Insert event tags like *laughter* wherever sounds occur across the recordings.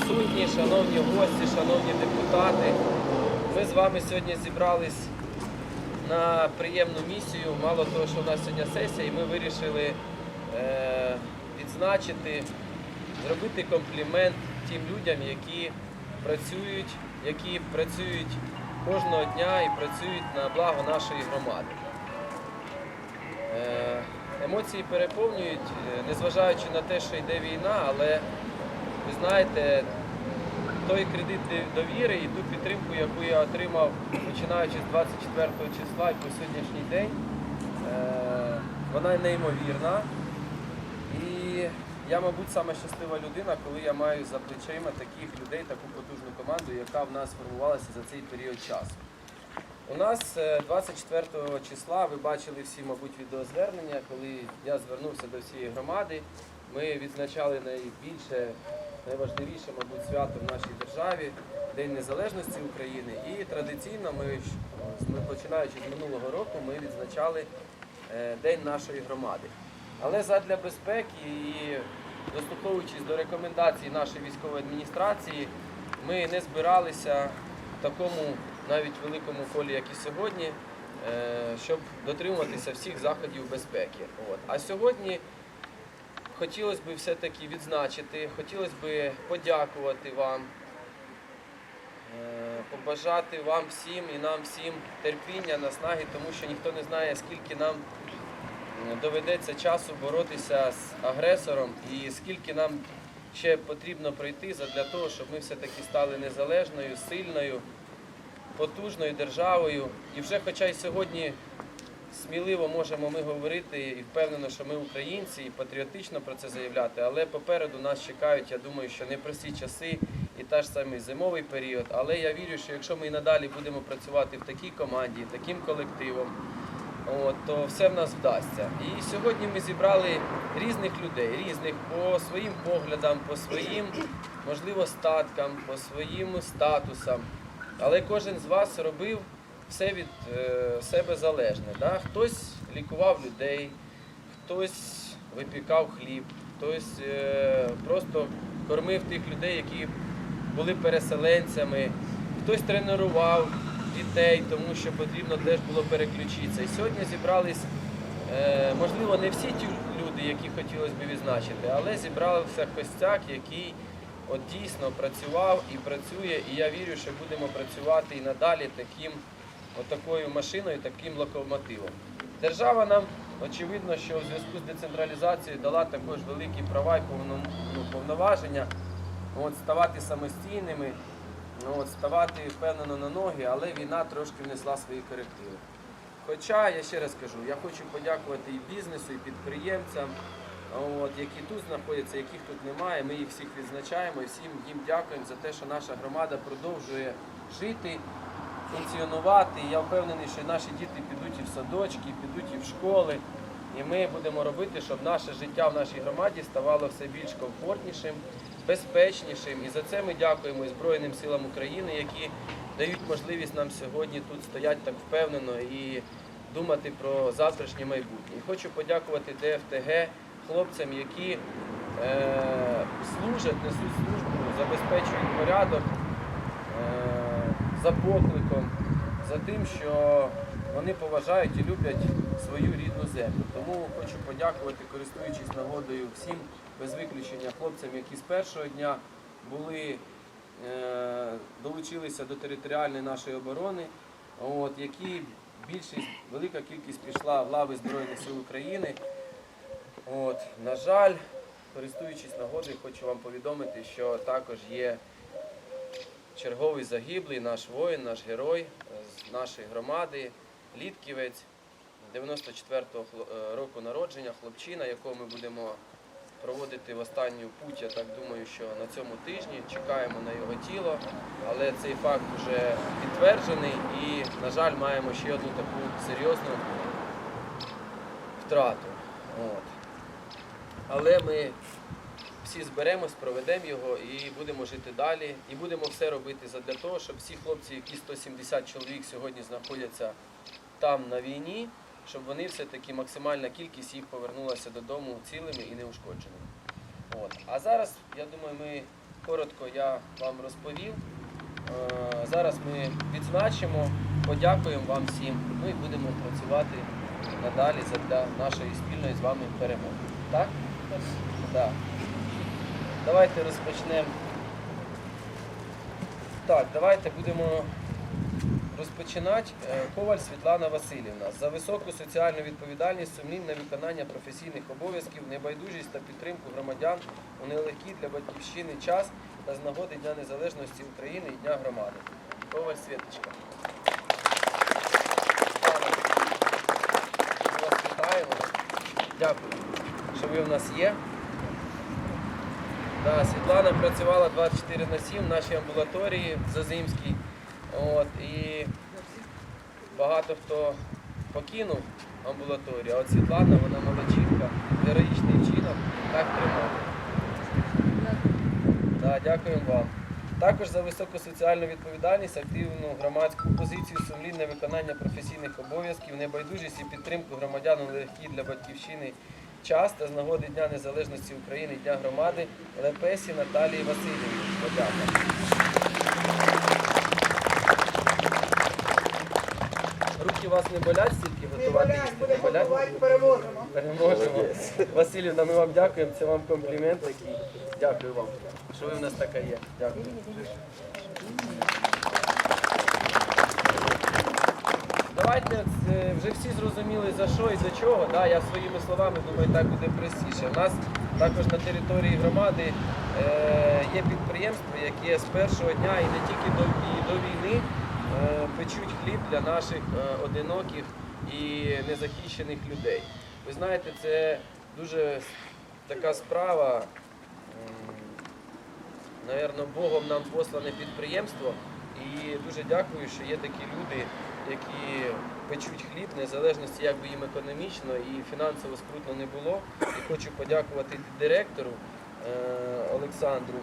присутні, шановні гості, шановні депутати. Ми з вами сьогодні зібрались на приємну місію. Мало того, що у нас сьогодні сесія, і ми вирішили е, відзначити, зробити комплімент тим людям, які працюють, які працюють кожного дня і працюють на благо нашої громади. Е, Емоції переповнюють, е, незважаючи на те, що йде війна, але ви знаєте, той кредит довіри і ту підтримку, яку я отримав починаючи з 24 числа і по сьогоднішній день, е, вона неймовірна. І я, мабуть, саме щаслива людина, коли я маю за плечима таких людей, таку потужну команду, яка в нас формувалася за цей період часу. У нас е, 24 числа ви бачили всі, мабуть, відеозвернення, коли я звернувся до всієї громади. Ми відзначали найбільше, найважливіше, мабуть, свято в нашій державі День Незалежності України. І традиційно ми, починаючи з минулого року, ми відзначали е, День нашої громади. Але задля безпеки і дослуховуючись до рекомендацій нашої військової адміністрації, ми не збиралися в такому навіть великому колі, як і сьогодні, е, щоб дотримуватися всіх заходів безпеки. От. А сьогодні хотілося б все-таки відзначити, хотілося б подякувати вам, е, побажати вам всім і нам всім терпіння, наснаги, тому що ніхто не знає, скільки нам доведеться часу боротися з агресором і скільки нам ще потрібно пройти для того, щоб ми все-таки стали незалежною, сильною, потужною державою. І вже хоча й сьогодні сміливо можемо ми говорити і впевнено, що ми українці, і патріотично про це заявляти, але попереду нас чекають, я думаю, що непрості часи і та ж самий зимовий період. Але я вірю, що якщо ми і надалі будемо працювати в такій команді, таким колективом, От, то все в нас вдасться. І сьогодні ми зібрали різних людей, різних по своїм поглядам, по своїм, можливо, статкам, по своїм статусам. Але кожен з вас робив все від е, себе залежне. Да? Хтось лікував людей, хтось випікав хліб, хтось е, просто кормив тих людей, які були переселенцями, хтось тренував дітей, тому що потрібно теж було переключитися. І сьогодні зібрались, е, можливо, не всі ті люди, які хотілося б відзначити, але зібрався костяк, який от дійсно працював і працює. І я вірю, що будемо працювати і надалі таким, от такою машиною, таким локомотивом. Держава нам, очевидно, що у зв'язку з децентралізацією дала також великі права і ну, повноваження от, ставати самостійними, ну, от, ставати впевнено на ноги, але війна трошки внесла свої корективи. Хоча, я ще раз кажу, я хочу подякувати і бізнесу, і підприємцям, от, які тут знаходяться, яких тут немає. Ми їх всіх відзначаємо і всім їм дякуємо за те, що наша громада продовжує жити, функціонувати. Я впевнений, що наші діти підуть і в садочки, підуть і в школи. І ми будемо робити, щоб наше життя в нашій громаді ставало все більш комфортнішим, безпечнішим. І за це ми дякуємо і Збройним силам України, які дають можливість нам сьогодні тут стояти так впевнено і думати про завтрашнє майбутнє. І хочу подякувати ДФТГ хлопцям, які е, служать, несуть службу, забезпечують порядок е, за покликом, за тим, що вони поважають і люблять свою рідну землю. Тому хочу подякувати, користуючись нагодою всім без виключення хлопцям, які з першого дня були, е, долучилися до територіальної нашої оборони, от, які більшість, велика кількість пішла в лави Збройних сил України. От, на жаль, користуючись нагодою, хочу вам повідомити, що також є черговий загиблий наш воїн, наш герой е, з нашої громади, Літківець 94-го е, року народження, хлопчина, якого ми будемо проводити в останню путь, я так думаю, що на цьому тижні чекаємо на його тіло, але цей факт вже підтверджений і, на жаль, маємо ще одну таку серйозну втрату. От. Але ми всі зберемось, проведемо його і будемо жити далі. І будемо все робити для того, щоб всі хлопці, які 170 чоловік сьогодні знаходяться там на війні, щоб вони все-таки максимальна кількість їх повернулася додому цілими і неушкодженими. От. А зараз, я думаю, ми коротко я вам розповів. Е, Зараз ми відзначимо, подякуємо вам всім. Ну і будемо працювати надалі для нашої спільної з вами перемоги. Так? Так. Давайте розпочнемо. Так, давайте будемо розпочинати. Е, Коваль Світлана Васильівна за високу соціальну відповідальність, сумлінне виконання професійних обов'язків, небайдужість та підтримку громадян у нелегкий для батьківщини час та з нагоди Дня Незалежності України і Дня громади. Коваль Світочка. Дякую, що ви в нас є. Да, Світлана працювала 24 на 7 в нашій амбулаторії в Зазимській. От, і багато хто покинув амбулаторію, а от Світлана, вона молодчинка, героїчний вчинок, так тримав. Да, дякуємо вам. Також за високу соціальну відповідальність, активну громадську позицію, сумлінне виконання професійних обов'язків, небайдужість і підтримку громадян у легкий для батьківщини час та з нагоди Дня Незалежності України, Дня громади Лепесі Наталії Васильівні. Подяка. Руки у вас не болять стільки готувати їсти? Не болять? переможемо. Переможемо. Василівна, ми вам дякуємо. Це вам комплімент такий. Дякую вам, що ви в нас така є. Дякую. Давайте е, вже всі зрозуміли за що і до чого. Да, я своїми словами думаю, так буде простіше. У нас також на території громади е, є підприємства, які з першого дня і не тільки до, і до війни е, печуть хліб для наших е, одиноких і незахищених людей. Ви знаєте, це дуже така справа. м, Наверно, Богом нам послане підприємство. І дуже дякую, що є такі люди, які печуть хліб, незалежності, як би їм економічно і фінансово скрутно не було. І хочу подякувати директору е, Олександру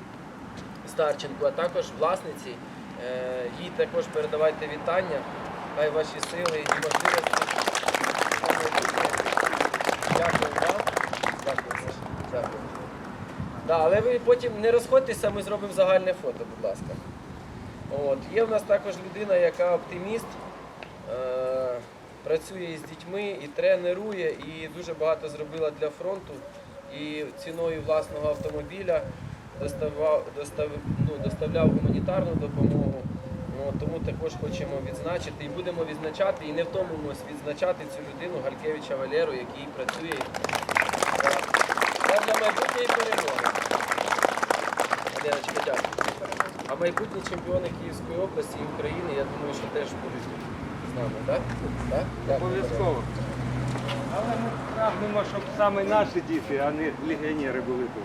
Старченку, а також власниці. Е, їй також передавайте вітання. Хай ваші сили і можливості. Дякую вам. Дякую. Дякую. Да, але ви потім не розходьтеся, ми зробимо загальне фото, будь ласка. От. Є в нас також людина, яка оптиміст, працює із дітьми і тренує, і дуже багато зробила для фронту. І ціною власного автомобіля доставав, достав, ну, доставляв гуманітарну допомогу. Ну, тому також хочемо відзначити і будемо відзначати, і не втомимось відзначати цю людину Галькевича Валеру, який працює для майбутньої перемоги. Дякую. А майбутні чемпіони Київської області і України, я думаю, що теж будуть з нами, так? Так? Обов'язково. Але ми прагнемо, щоб саме наші діти, а не легіонери були тут.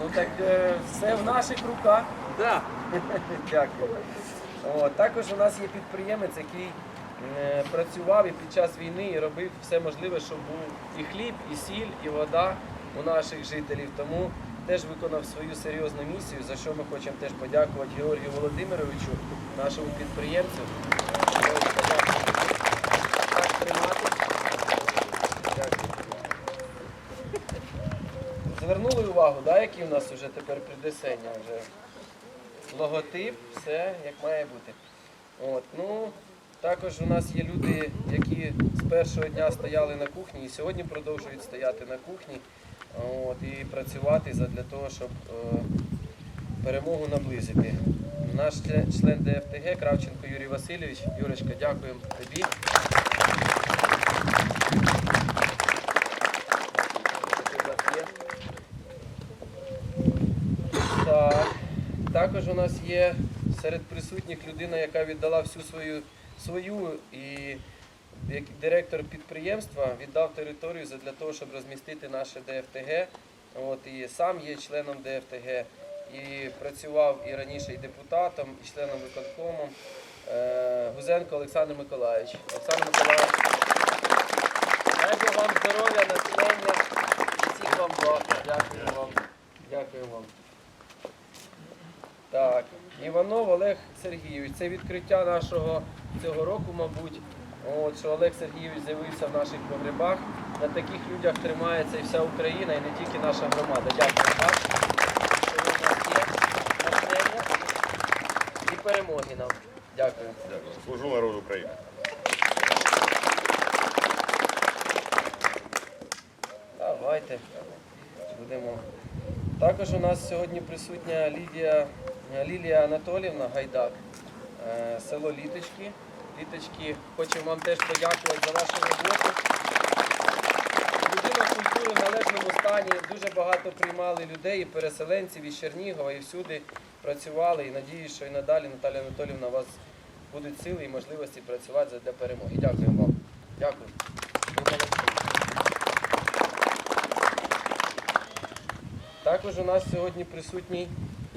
Ну так е, все в наших руках. Так. *laughs* Дякую. О, також у нас є підприємець, який е, працював і під час війни і робив все можливе, щоб був і хліб, і сіль, і вода у наших жителів. Тому теж виконав свою серйозну місію, за що ми хочемо теж подякувати Георгію Володимировичу, нашому підприємцю. Георгій, подякую. Так тримати. Дякую. Звернули увагу, да, які в нас вже тепер придесення вже логотип, все як має бути. От, ну, також у нас є люди, які з першого дня стояли на кухні і сьогодні продовжують стояти на кухні от, і працювати для того, щоб е, перемогу наблизити. Наш член, ДФТГ Кравченко Юрій Васильович. Юрочка, дякуємо тобі. Що ти в нас є? Так. Також у нас є серед присутніх людина, яка віддала всю свою свою і як директор підприємства віддав територію для того, щоб розмістити наше ДФТГ. От, і сам є членом ДФТГ і працював і раніше і депутатом, і членом виконкому. Е, Гузенко Олександр Миколаївич. Олександр Миколаївич, дай вам здоров'я, натхнення, всіх вам благ. Дякую вам. Дякую вам. Так, Іванов Олег Сергійович. Це відкриття нашого цього року, мабуть. От, що Олег Сергійович з'явився в наших погребах. На таких людях тримається і вся Україна, і не тільки наша громада. Дякую вам, що ви нас є. Наш перемоги нам. Дякую. Дякую. Служу народу України. Давайте будемо. Також у нас сьогодні присутня Лідія, Лілія Анатолівна Гайдак, е, село Літочки. Літочки, хочемо вам теж подякувати за вашу роботу. Людина культури в належному стані. Дуже багато приймали людей, і переселенців із Чернігова, і всюди працювали. І надію, що і надалі Наталія Анатолівна у вас будуть сили і можливості працювати для перемоги. Дякуємо вам. Дякую. Також у нас сьогодні присутній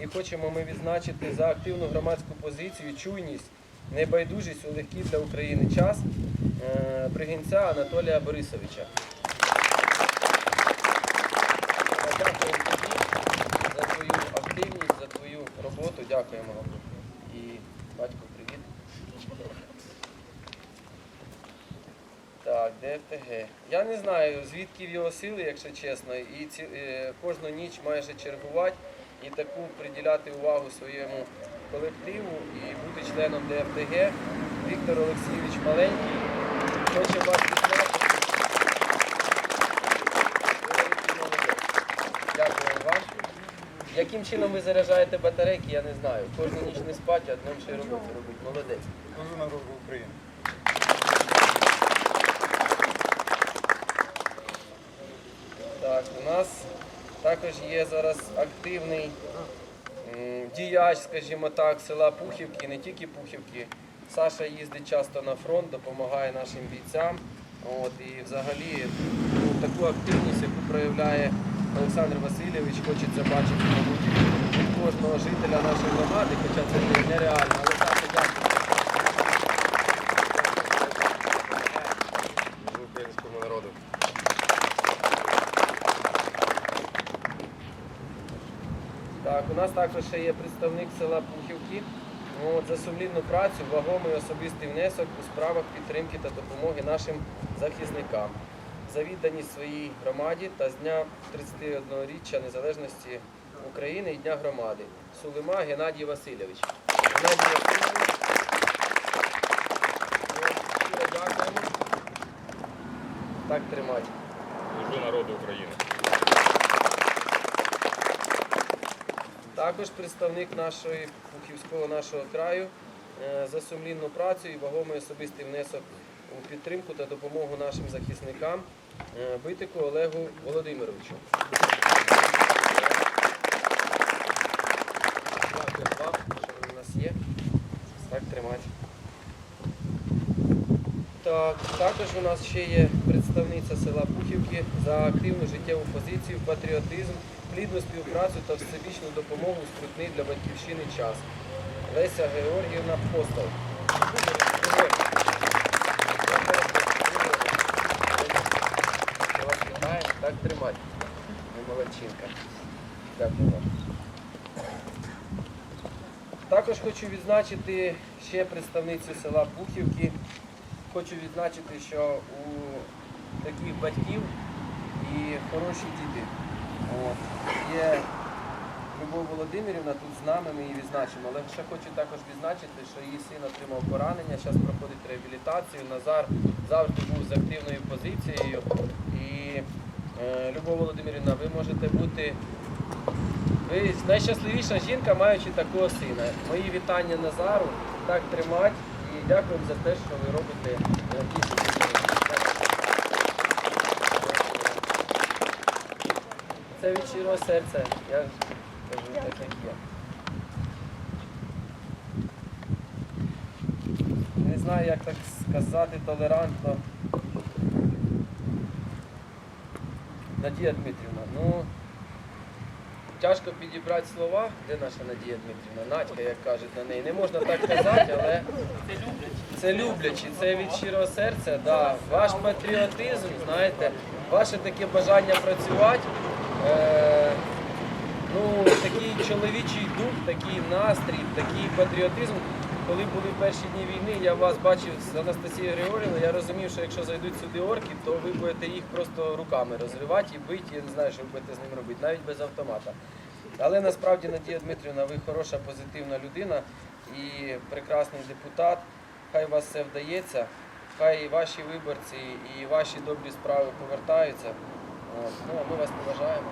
і хочемо ми відзначити за активну громадську позицію, чуйність, небайдужість у легкий для України час е, бригінця Анатолія Борисовича. Дякуємо тобі за твою активність, за твою роботу. Дякуємо вам. І батько, привіт. Так, ДФТГ. Я не знаю, звідки в його сили, якщо чесно, і ці, е, кожну ніч майже чергувати і таку приділяти увагу своєму колективу і бути членом ДФТГ. Віктор Олексійович Маленький. Хоче вас відзначити. Дякую вам. Яким чином ви заряджаєте батарейки, я не знаю. Кожну ніч не спать, а днем ще й роботу робить. Молодець. Служу народу України. Так, у нас також є зараз активний діяч, скажімо так, села Пухівки, не тільки Пухівки. Саша їздить часто на фронт, допомагає нашим бійцям. От, і взагалі ну, таку активність, яку проявляє Олександр Васильович, хочеться бачити, мабуть, від кожного жителя нашої громади, хоча це нереально. Але Саша, дякую. Служу українському народу. Так, у нас також ще є представник села Пухівки. Ну, От, за сумлінну працю, вагомий особистий внесок у справах підтримки та допомоги нашим захисникам. За відданість своїй громаді та з дня 31-річчя незалежності України і Дня громади. Сулима Геннадій Васильович. Геннадій Васильович. дякуємо. Так тримати. Служу народу України. Також представник нашої Пухівського нашого краю е, за сумлінну працю і вагомий особистий внесок у підтримку та допомогу нашим захисникам е, Битику Олегу Володимировичу. Дякую вам, що у нас є. Так тримати. Так, також у нас ще є представниця села Пухівки за активну життєву позицію, патріотизм, плідну співпрацю та всебічну допомогу у скрутний для батьківщини час. Леся Георгіївна Постол. Так тримати. Ви молодчинка. Дякую вам. Також хочу відзначити ще представницю села Пухівки. Хочу відзначити, що у таких батьків і хороші діти. От. Є Любов Володимирівна тут з нами, ми її відзначимо. Але ще хочу також відзначити, що її син отримав поранення, зараз проходить реабілітацію. Назар завжди був з активною позицією. І е, Любов Володимирівна, ви можете бути ви найщасливіша жінка, маючи такого сина. Мої вітання Назару. Так тримати і дякуємо за те, що ви робите е, дійсно. Це від щирого серця. Я кажу так, як є. Не знаю, як так сказати толерантно. Надія Дмитрівна, ну тяжко підібрати слова. Де наша Надія Дмитрівна? Надька, як кажуть на неї. Не можна так казати, але це люблячі, це від щирого серця. Да. Ваш патріотизм, знаєте, ваше таке бажання працювати. Е, ну, такий чоловічий дух, такий настрій, такий патріотизм. Коли були перші дні війни, я вас бачив з Анастасією Григорівною, я розумів, що якщо зайдуть сюди орки, то ви будете їх просто руками розривати і бити, я не знаю, що ви будете з ним робити, навіть без автомата. Але насправді, Надія Дмитрівна, ви хороша, позитивна людина. і прекрасний депутат. Хай вас все вдається, хай ваші виборці і ваші добрі справи повертаються. Ну, ми вас поважаємо.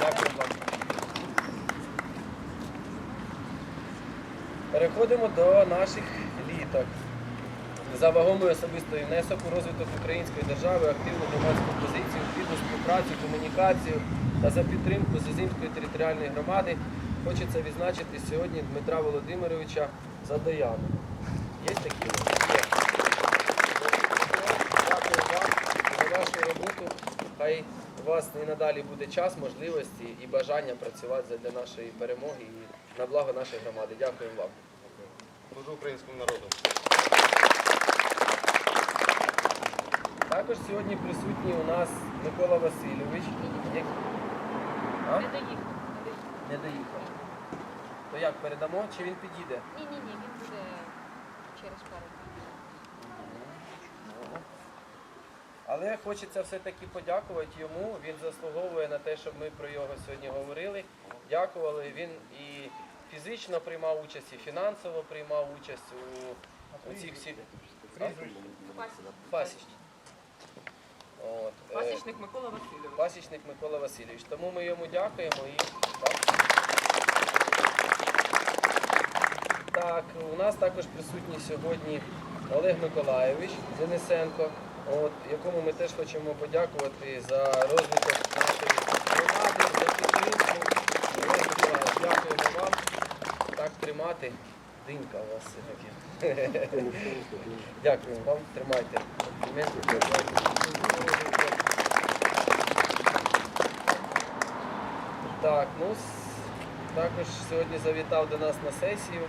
Дякую вам. Переходимо до наших літок. За вагомий особистий внесок у розвиток української держави, активну громадську позицію, плідну співпрацю, комунікацію та за підтримку Зазимської територіальної громади хочеться відзначити сьогодні Дмитра Володимировича Задояна. Є такі? Є. Дякую вам за вашу роботу. Хай у вас і надалі буде час, можливості і бажання працювати для нашої перемоги і на благо нашої громади. Дякую вам. Служу українському народу. Також сьогодні присутній у нас Микола Васильович. як- А? Не доїхав. Не доїхав. То як передамо, чи він підійде? Ні, ні, ні, він буде через пару днів. Але хочеться все-таки подякувати йому. Він заслуговує на те, щоб ми про його сьогодні говорили. Дякували. Він і фізично приймав участь, і фінансово приймав участь у, у цих всіх пасічні. От, е, Пасічник Микола Васильович. Пасічник Микола Васильович. Тому ми йому дякуємо і так. У нас також присутній сьогодні Олег Миколайович Денисенко, от, якому ми теж хочемо подякувати за розвиток нашої громади, за підтримку. Дякуємо вам. Так тримати. Динька у вас все-таки. *laughs* Дякую вам, тримайте. Так, ну також сьогодні завітав до нас на сесію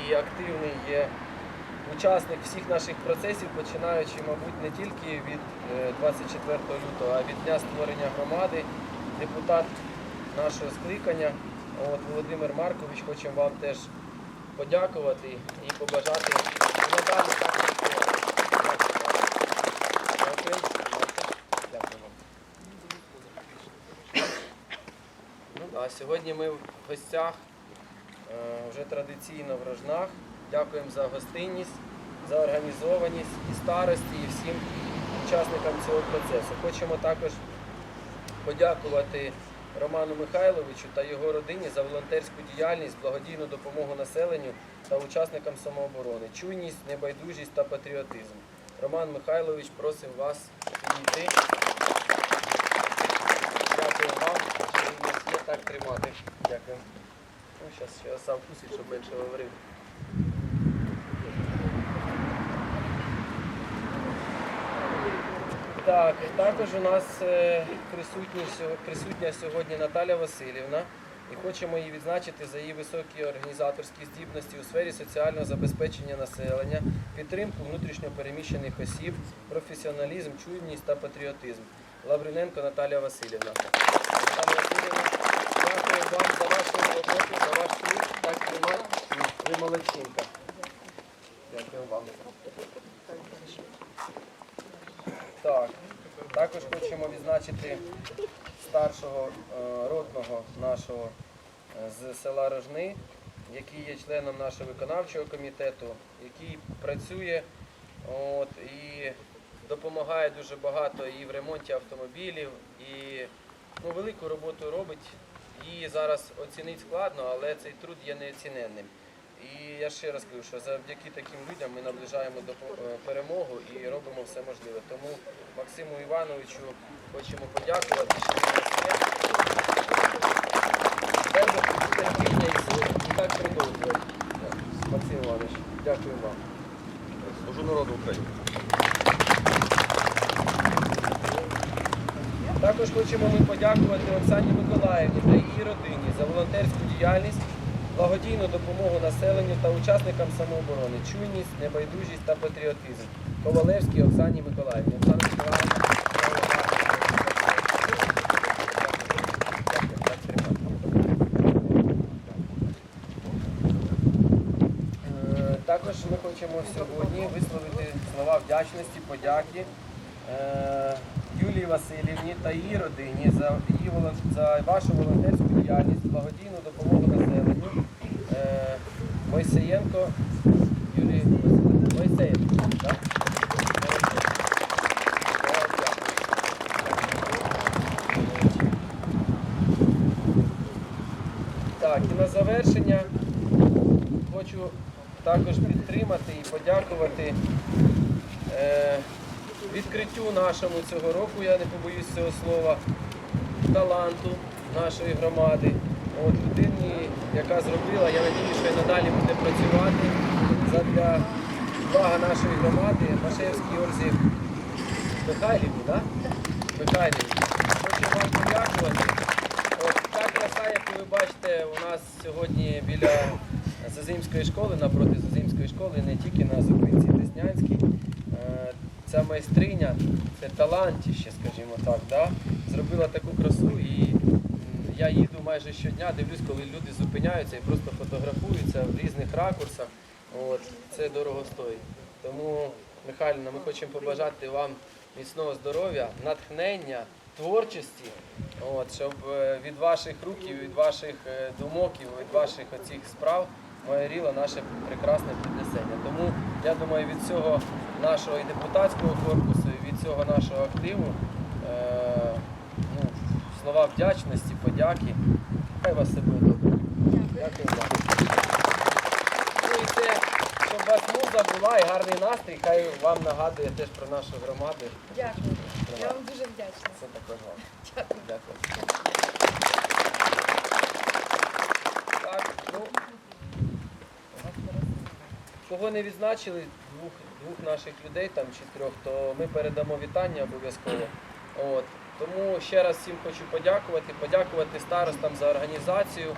і активний є учасник всіх наших процесів, починаючи, мабуть, не тільки від е, 24 лютого, а від дня створення громади, депутат нашого скликання. От, Володимир Маркович, хочемо вам теж подякувати і побажати надалі. Ну, сьогодні ми в гостях е, вже традиційно в Рожнах. Дякуємо за гостинність, за організованість і старості, і всім учасникам цього процесу. Хочемо також подякувати Роману Михайловичу та його родині за волонтерську діяльність, благодійну допомогу населенню та учасникам самооборони, чуйність, небайдужість та патріотизм. Роман Михайлович, просимо вас підійти. Дякую вам, що ви нас є так тримати. Дякую. Ну, зараз ще сам вкусить, щоб менше говорив. Так, також у нас е, присутня сьогодні Наталя Васильівна. І хочемо її відзначити за її високі організаторські здібності у сфері соціального забезпечення населення, підтримку внутрішньопереміщених осіб, професіоналізм, чуйність та патріотизм. Лавриненко Наталія Васильівна. Наталія Васильівна, дякую вам за вашу роботу, за ваш труд. Так тримати. Ви молодчинка. Дякую вам. Так, також хочемо відзначити старшого е, ротного нашого е, з села Рожни, який є членом нашого виконавчого комітету, який працює от, і допомагає дуже багато і в ремонті автомобілів, і ну, велику роботу робить. Її зараз оцінити складно, але цей труд є неоціненним. І я ще раз кажу, що завдяки таким людям ми наближаємо до е, перемогу і робимо все можливе. Тому Максиму Івановичу хочемо подякувати, і так продовжувати. Максим Іванович, дякую вам. Служу народу України. Також хочемо ми подякувати Оксані Миколаївні та її родині за волонтерську діяльність, благодійну допомогу населенню та учасникам самооборони, чуйність, небайдужість та патріотизм. Ковалевській Оксані Миколаївні. Оксана Миколаївна. Е, Також ми хочемо сьогодні висловити слова вдячності, подяки е, Юлії Васильівні та її родині за її за вашу волонтерську діяльність, благодійну допомогу населенню. Е, Юлії Васильівні. Мойсеєнко, так? Так, і на завершення хочу також підтримати і подякувати е, відкриттю нашому цього року, я не побоюсь цього слова, таланту нашої громади. От людині, яка зробила, я надію, що і надалі буде працювати задля блага нашої громади, Машевській Ользі Михайлівні, так? Михайлівні. Хочу вам подякувати. От та краса, яку ви бачите у нас сьогодні біля Зазимської школи, напроти Зазимської школи, не тільки на зупинці Деснянській. Е, Ця майстриня, це талантіще, скажімо так, да? зробила таку красу і я їду майже щодня, дивлюсь, коли люди зупиняються і просто фотографуються в різних ракурсах. От, це дорого стоїть. Тому, Михайлівна, ми хочемо побажати вам міцного здоров'я, натхнення, творчості, от, щоб е, від ваших рук і від ваших е, думок від ваших оцих справ майоріло наше прекрасне піднесення. Тому я думаю, від цього нашого і депутатського корпусу, і від цього нашого активу слова вдячності, подяки. Хай вас все буде добре. Дякую вам. Ну і це, щоб у вас муза була і гарний настрій, хай вам нагадує теж про нашу громаду. Дякую. Я вам дуже вдячна. Це також вам. Дякую. Дякую. Так, ну, кого не відзначили, двох, двох наших людей там чи трьох, то ми передамо вітання обов'язково. От. Тому ще раз всім хочу подякувати, подякувати старостам за організацію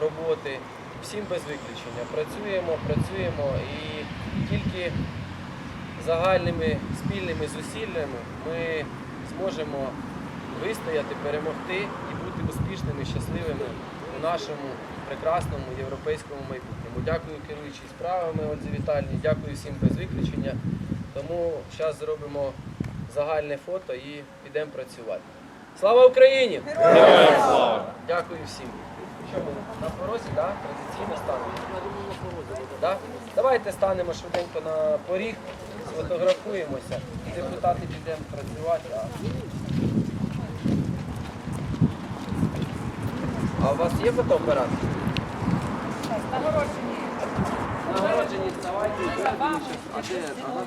роботи. Всім без виключення. Працюємо, працюємо і тільки загальними спільними зусиллями ми зможемо вистояти, перемогти і бути успішними, щасливими у нашому прекрасному європейському майбутньому. Дякую керуючій справами Ользі Вітальні, дякую всім без виключення. Тому зараз зробимо загальне фото і підемо працювати. Слава Україні! Дякую всім. Що ми на порозі, да? традиційно станемо? Да? Давайте станемо швиденько на поріг, сфотографуємося. Депутати підемо працювати. А... а у вас є фотоапарат? Нагороджені. Нагороджені, давайте. А де? Ага.